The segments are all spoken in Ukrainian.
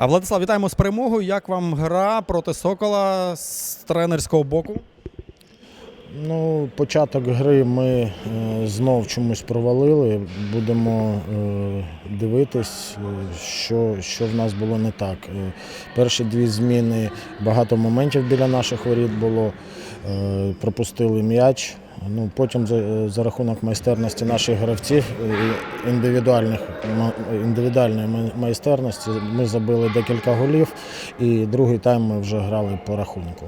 А Владислав, вітаємо з перемогою. Як вам гра проти Сокола з тренерського боку? Ну, початок гри ми е, знов чомусь провалили. Будемо е, дивитись, е, що, що в нас було не так. Е, перші дві зміни багато моментів біля наших воріт було. Е, пропустили м'яч. Ну, потім за, за рахунок майстерності наших гравців індивідуальних, індивідуальної майстерності ми забили декілька голів, і другий тайм ми вже грали по рахунку.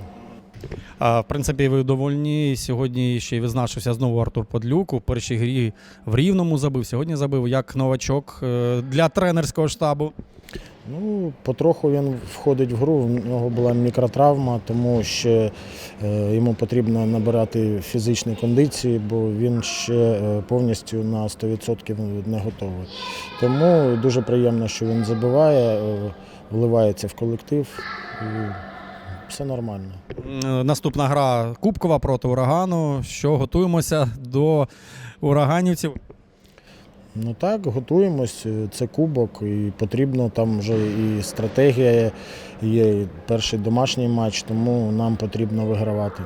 А, в принципі, ви довольні. Сьогодні ще й відзначився знову Артур Подлюк. У першій грі в Рівному забив. Сьогодні забив як новачок е, для тренерського штабу. Ну, потроху він входить в гру. В нього була мікротравма, тому ще е, йому потрібно набирати фізичні кондиції, бо він ще е, повністю на 100% не готовий. Тому дуже приємно, що він забиває, е, вливається в колектив. І все нормально. Наступна гра Кубкова проти урагану. Що готуємося до ураганівців? Ну так, готуємось. Це кубок, і потрібно там вже і стратегія є, і перший домашній матч, тому нам потрібно вигравати.